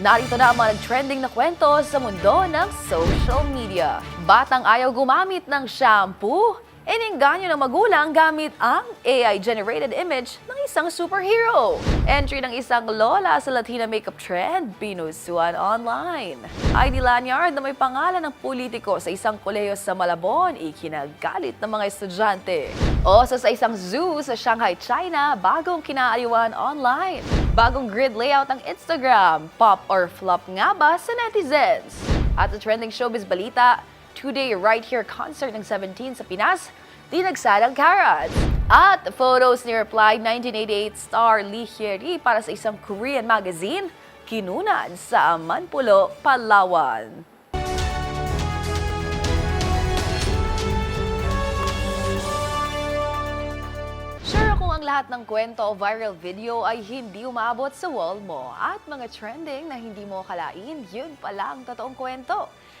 Narito na ang mga trending na kwento sa mundo ng social media. Batang ayaw gumamit ng shampoo. Inengganyo ng magulang gamit ang AI-generated image ng isang superhero. Entry ng isang lola sa Latina makeup trend, pinusuan online. ID lanyard na may pangalan ng politiko sa isang kolehiyo sa Malabon, ikinagalit ng mga estudyante. O sa sa isang zoo sa Shanghai, China, bagong kinaaliwan online. Bagong grid layout ng Instagram, pop or flop nga ba sa netizens? At sa trending showbiz balita, two-day right here concert ng 17 sa Pinas, di nagsalang carrots. At photos ni Reply 1988 star Lee Hyeri para sa isang Korean magazine, kinunan sa Manpulo, Palawan. Ang lahat ng kwento o viral video ay hindi umabot sa wall mo at mga trending na hindi mo kalain, yun pala ang totoong kwento.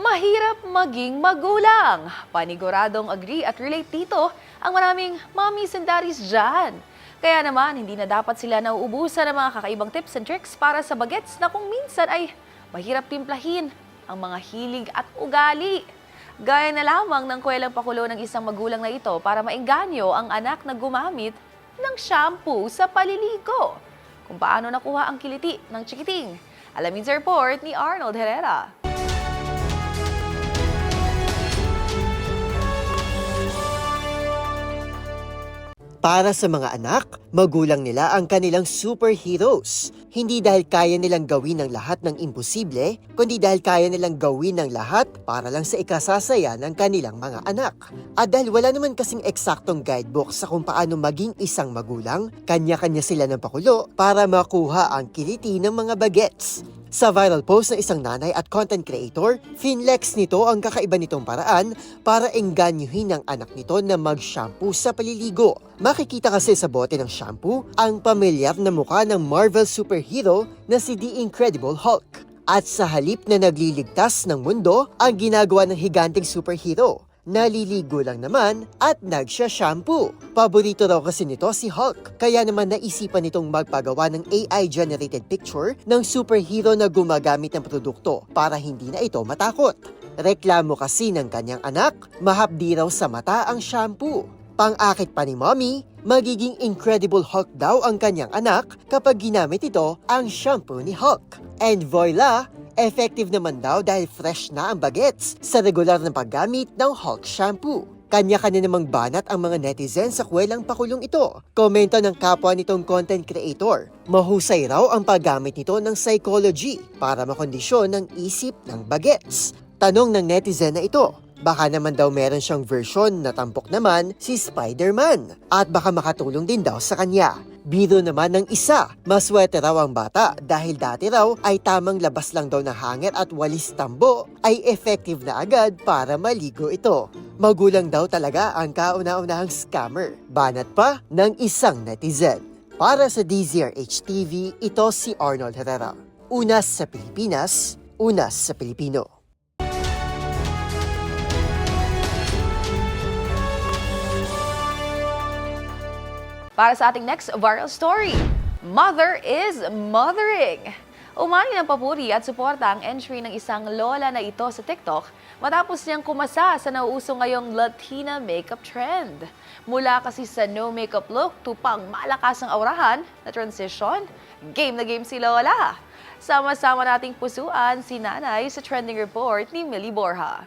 mahirap maging magulang. Paniguradong agree at relate dito ang maraming mommies and daddies dyan. Kaya naman, hindi na dapat sila nauubusan ng mga kakaibang tips and tricks para sa bagets na kung minsan ay mahirap timplahin ang mga hilig at ugali. Gaya na lamang ng kwelang pakulo ng isang magulang na ito para maengganyo ang anak na gumamit ng shampoo sa paliligo. Kung paano nakuha ang kiliti ng chikiting. Alamin sa report ni Arnold Herrera. Para sa mga anak, magulang nila ang kanilang superheroes. Hindi dahil kaya nilang gawin ang lahat ng imposible, kundi dahil kaya nilang gawin ang lahat para lang sa ikasasaya ng kanilang mga anak. At dahil wala naman kasing eksaktong guidebook sa kung paano maging isang magulang, kanya-kanya sila ng pakulo para makuha ang kiliti ng mga bagets. Sa viral post ng isang nanay at content creator, finlex nito ang kakaiba nitong paraan para engganyuhin ang anak nito na mag-shampoo sa paliligo. Makikita kasi sa bote ng shampoo ang pamilyar na mukha ng Marvel superhero na si The Incredible Hulk. At sa halip na nagliligtas ng mundo, ang ginagawa ng higanting superhero naliligo lang naman at nagsha-shampoo. Paborito raw kasi nito si Hulk, kaya naman naisipan nitong magpagawa ng AI-generated picture ng superhero na gumagamit ng produkto para hindi na ito matakot. Reklamo kasi ng kanyang anak, mahapdi raw sa mata ang shampoo. Pang-akit pa ni Mommy, magiging Incredible Hulk daw ang kanyang anak kapag ginamit ito ang shampoo ni Hulk. And voila, effective naman daw dahil fresh na ang bagets sa regular na paggamit ng Hulk shampoo. Kanya-kanya namang banat ang mga netizens sa kwelang pakulong ito. Komento ng kapwa nitong content creator. Mahusay raw ang paggamit nito ng psychology para makondisyon ng isip ng bagets. Tanong ng netizen na ito, baka naman daw meron siyang version na tampok naman si Spider-Man at baka makatulong din daw sa kanya. Biro naman ng isa, maswerte raw ang bata dahil dati raw ay tamang labas lang daw ng hangin at walis tambo ay effective na agad para maligo ito. Magulang daw talaga ang kauna-unahang scammer. Banat pa ng isang netizen. Para sa DZRH TV, ito si Arnold Herrera. Unas sa Pilipinas, unas sa Pilipino. Para sa ating next viral story, Mother is Mothering. Umani ng papuri at suporta ang entry ng isang lola na ito sa TikTok matapos niyang kumasa sa nauuso ngayong Latina makeup trend. Mula kasi sa no makeup look to pang malakas ang aurahan na transition, game na game si Lola. Sama-sama nating pusuan si Nanay sa trending report ni Millie Borja.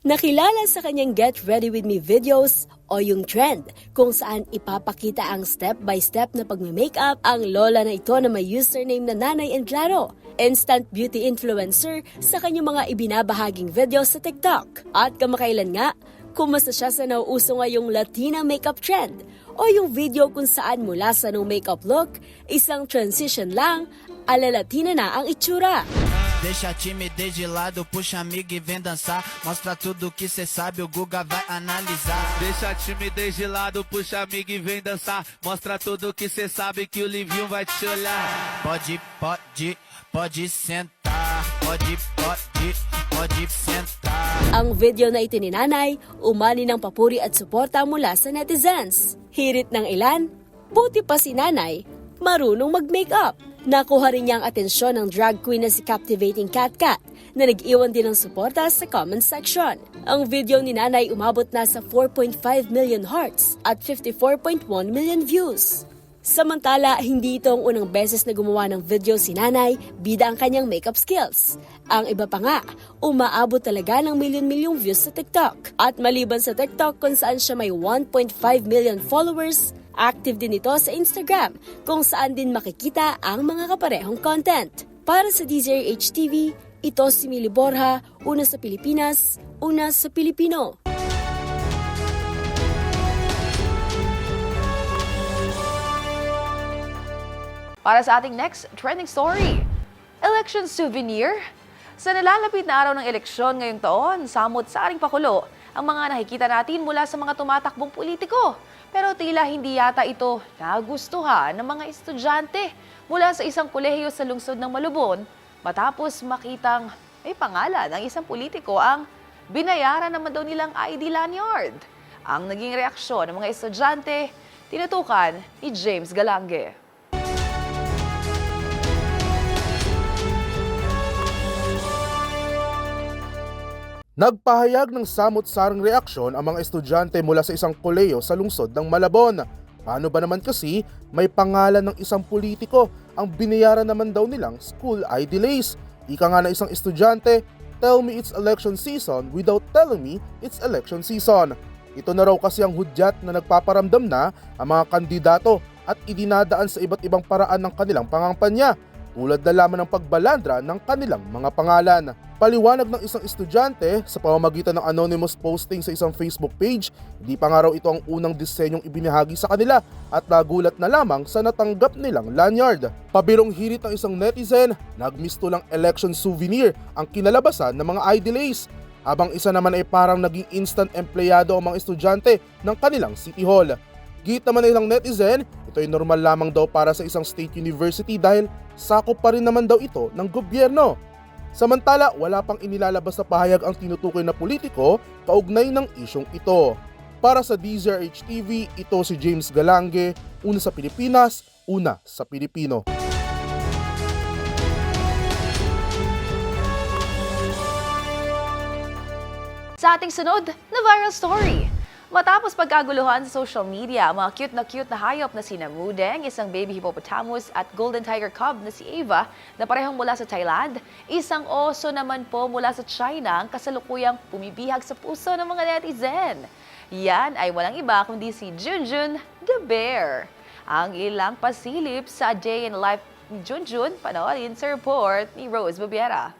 Nakilala sa kanyang Get Ready With Me videos o yung trend kung saan ipapakita ang step-by-step na pagme-makeup ang lola na ito na may username na Nanay Englaro, instant beauty influencer sa kanyang mga ibinabahaging videos sa TikTok. At kamakailan nga, Kumasa siya sa nauuso ngayong Latina makeup trend o yung video kung saan mula sa no makeup look, isang transition lang, ala Latina na ang itsura. Deixa a timidez de lado, puxa amiga e vem dançar. Mostra tudo que cê sabe, o Guga vai analisar. Deixa a timidez de lado, puxa amiga e vem dançar. Mostra tudo que cê sabe que o Livinho vai te olhar. Pode, pode, pode sentar. Pode, pode, pode sentar. Ang video na ito ni Nanay, umani ng papuri at suporta mula sa netizens. Hirit ng ilan, buti pa si Nanay, marunong mag-makeup. Nakuha rin niya ang atensyon ng drag queen na si Captivating Cat Cat na nag-iwan din ng suporta sa comment section. Ang video ni Nanay umabot na sa 4.5 million hearts at 54.1 million views. Samantala, hindi ito ang unang beses na gumawa ng video si Nanay, bida ang kanyang makeup skills. Ang iba pa nga, umaabot talaga ng milyon-milyong views sa TikTok. At maliban sa TikTok kung saan siya may 1.5 million followers, active din ito sa Instagram kung saan din makikita ang mga kaparehong content. Para sa DZRH TV, ito si Mili Borja, una sa Pilipinas, una sa Pilipino. Para sa ating next trending story, election souvenir. Sa nalalapit na araw ng eleksyon ngayong taon, samot-saring pakulo ang mga nakikita natin mula sa mga tumatakbong politiko. Pero tila hindi yata ito nagustuhan ng mga estudyante mula sa isang kolehiyo sa lungsod ng Malubon matapos makitang may pangalan ng isang politiko ang binayaran naman daw nilang ID lanyard. Ang naging reaksyon ng mga estudyante, tinutukan ni James Galange. Nagpahayag ng samot-sarang reaksyon ang mga estudyante mula sa isang koleyo sa lungsod ng Malabon. Paano ba naman kasi may pangalan ng isang politiko ang binayaran naman daw nilang school ID delays? Ika nga na isang estudyante, tell me it's election season without telling me it's election season. Ito na raw kasi ang hudyat na nagpaparamdam na ang mga kandidato at idinadaan sa iba't ibang paraan ng kanilang pangampanya tulad na lamang ng pagbalandra ng kanilang mga pangalan. Paliwanag ng isang estudyante sa pamamagitan ng anonymous posting sa isang Facebook page, hindi pa nga raw ito ang unang disenyong ibinahagi sa kanila at nagulat na lamang sa natanggap nilang lanyard. Pabirong hirit ng isang netizen, nagmisto lang election souvenir ang kinalabasan ng mga ID delays habang isa naman ay parang naging instant empleyado ang mga estudyante ng kanilang City Hall. Git naman ng ilang netizen, ito ay normal lamang daw para sa isang state university dahil sakop pa rin naman daw ito ng gobyerno. Samantala, wala pang inilalabas na pahayag ang tinutukoy na politiko kaugnay ng isyong ito. Para sa DZRH TV, ito si James Galange, una sa Pilipinas, una sa Pilipino. Sa ating sunod na viral story. Matapos pagkaguluhan sa social media, mga cute na cute na hayop na sina Mudeng, isang baby hippopotamus at golden tiger cub na si Ava na parehong mula sa Thailand, isang oso naman po mula sa China ang kasalukuyang pumibihag sa puso ng mga netizen. Yan ay walang iba kundi si Junjun the Bear. Ang ilang pasilip sa day in life ni Junjun, panoorin sa report ni Rose Babiera.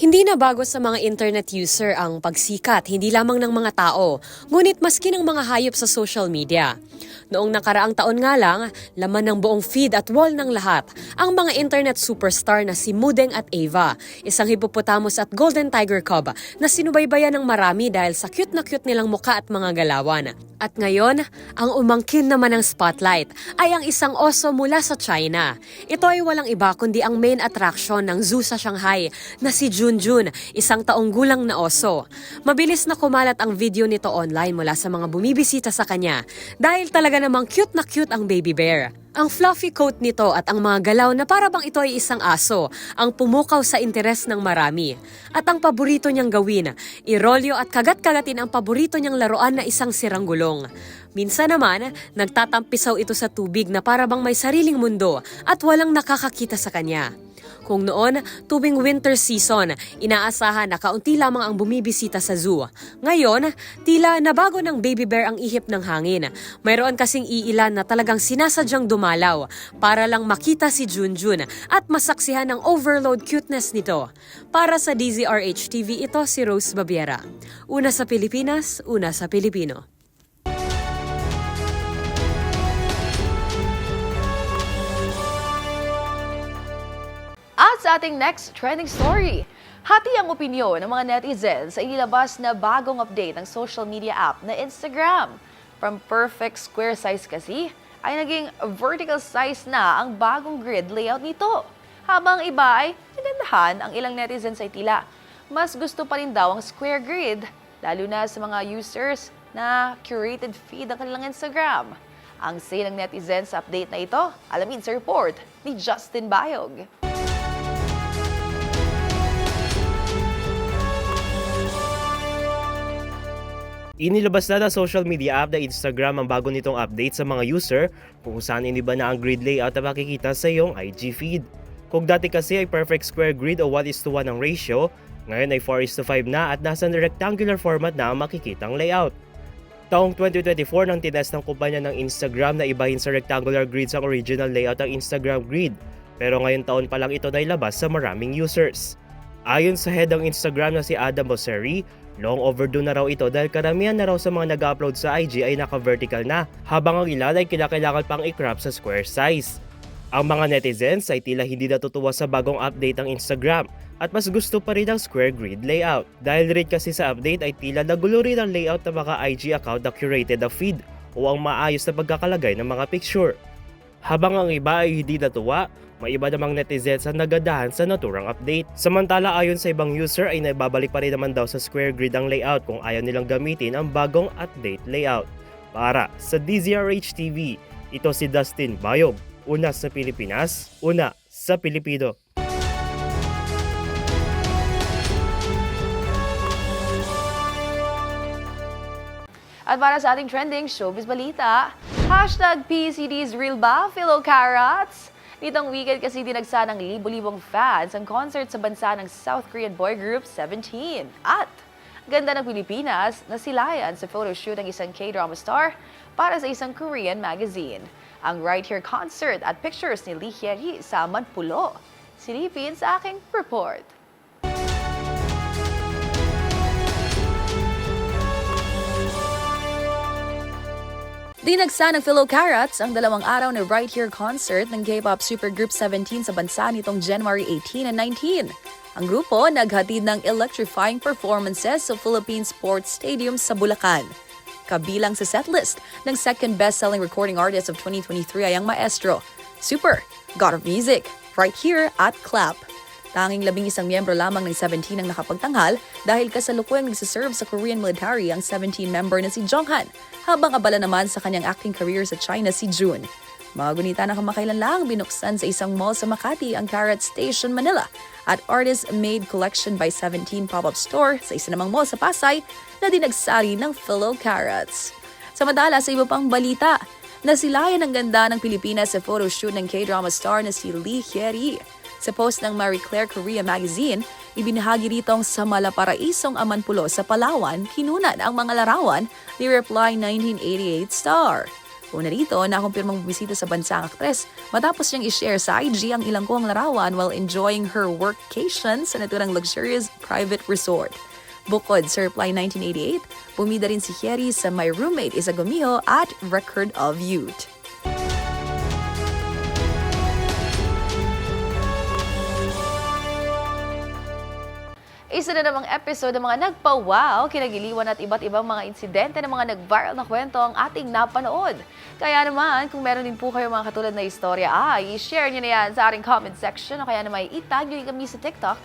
Hindi na bago sa mga internet user ang pagsikat, hindi lamang ng mga tao, ngunit maski ng mga hayop sa social media. Noong nakaraang taon nga lang, laman ng buong feed at wall ng lahat, ang mga internet superstar na si Mudeng at Ava, isang hippopotamus at golden tiger cub na sinubaybayan ng marami dahil sa cute na cute nilang muka at mga galawan. At ngayon, ang umangkin naman ng spotlight ay ang isang oso mula sa China. Ito ay walang iba kundi ang main attraction ng zoo sa Shanghai na si Junjun, isang taong gulang na oso. Mabilis na kumalat ang video nito online mula sa mga bumibisita sa kanya dahil talaga namang cute na cute ang baby bear. Ang fluffy coat nito at ang mga galaw na para bang ito ay isang aso ang pumukaw sa interes ng marami. At ang paborito niyang gawin, irolyo at kagat-kagatin ang paborito niyang laruan na isang siranggulong. Minsan naman, nagtatampisaw ito sa tubig na para bang may sariling mundo at walang nakakakita sa kanya. Kung noon, tuwing winter season, inaasahan na kaunti lamang ang bumibisita sa zoo. Ngayon, tila nabago ng baby bear ang ihip ng hangin. Mayroon kasing iilan na talagang sinasadyang dumalaw para lang makita si Junjun at masaksihan ang overload cuteness nito. Para sa DZRH TV, ito si Rose Babiera. Una sa Pilipinas, una sa Pilipino. Ating next trending story, hati ang opinyon ng mga netizens sa inilabas na bagong update ng social media app na Instagram. From perfect square size kasi, ay naging vertical size na ang bagong grid layout nito. Habang iba ay nagandahan ang ilang netizens ay tila. Mas gusto pa rin daw ang square grid, lalo na sa mga users na curated feed ng kanilang Instagram. Ang say ng netizens sa update na ito, alamin sa report ni Justin Bayog. Inilabas na ng social media app na Instagram ang bago nitong update sa mga user kung saan iniba na ang grid layout na makikita sa iyong IG feed. Kung dati kasi ay perfect square grid o 1 is to 1 ang ratio, ngayon ay 4 is to 5 na at nasa rectangular format na ang makikitang layout. Taong 2024 nang tinest ng kumpanya ng Instagram na ibahin sa rectangular grids ang original layout ng Instagram grid, pero ngayon taon pa lang ito na ilabas sa maraming users. Ayon sa head ng Instagram na si Adam Bosseri, long overdue na raw ito dahil karamihan na raw sa mga nag-upload sa IG ay naka-vertical na, habang ang ilan ay kinakailangan pang i-crop sa square size. Ang mga netizens ay tila hindi natutuwa sa bagong update ng Instagram at mas gusto pa rin ang square grid layout. Dahil rin kasi sa update ay tila nagulo rin ang layout ng mga IG account na curated na feed o ang maayos na pagkakalagay ng mga picture. Habang ang iba ay hindi natuwa, may iba namang netizens ang nagandahan sa naturang update. Samantala ayon sa ibang user ay naibabalik pa rin naman daw sa square grid ang layout kung ayaw nilang gamitin ang bagong update layout. Para sa DZRH TV, ito si Dustin Bayog. Una sa Pilipinas, una sa Pilipino. At para sa ating trending showbiz balita, hashtag PCDs real ba, Philo Carrots? Nitong weekend kasi dinagsa ng libo-libong fans ang concert sa bansa ng South Korean boy group 17. At ganda ng Pilipinas na silayan sa photoshoot ng isang K-drama star para sa isang Korean magazine. Ang Right Here concert at pictures ni Lee Hyeri sa Manpulo. Silipin sa aking report. Dinagsa ng Philo Carrots ang dalawang araw na Right Here concert ng K-pop supergroup 17 sa bansa nitong January 18 and 19. Ang grupo naghatid ng electrifying performances sa Philippine Sports Stadium sa Bulacan. Kabilang sa setlist ng second best-selling recording artist of 2023 ay ang maestro, Super, God of Music, Right Here at Clap. Tanging labing isang miyembro lamang ng 17 ang nakapagtanghal dahil kasalukuyang nagsiserve sa Korean military ang 17 member na si Jonghan, habang abala naman sa kanyang acting career sa China si June. Magunita na kamakailan lang binuksan sa isang mall sa Makati ang Carrot Station, Manila at artist-made collection by 17 pop-up store sa isa namang mall sa Pasay na dinagsari ng Philo Carrots. Samantala sa iba pang balita, nasilayan ang ganda ng Pilipinas sa photoshoot ng K-drama star na si Lee Hyeri. Sa post ng Marie Claire Korea magazine, ibinahagi ritong sa Malaparaisong Amanpulo sa Palawan, kinunan ang mga larawan ni Reply 1988 star. Una rito, nakumpirmang bumisita sa bansa ang aktres matapos niyang i-share sa IG ang ilang kuwang larawan while enjoying her workcation sa naturang luxurious private resort. Bukod sa Reply 1988, bumida rin si Hyeri sa My Roommate is a Gumiho at Record of Youth. Isa na namang episode ng mga nagpa-wow, kinagiliwan at iba't ibang mga insidente ng mga nag-viral na kwento ang ating napanood. Kaya naman, kung meron din po kayo mga katulad na istorya, ay i-share nyo na yan sa ating comment section o kaya naman itag nyo kami sa TikTok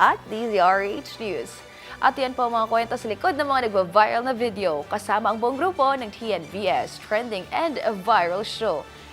at DZRH News. At yan po mga kwento sa likod ng mga nagva-viral na video kasama ang buong grupo ng TNVS Trending and Viral Show.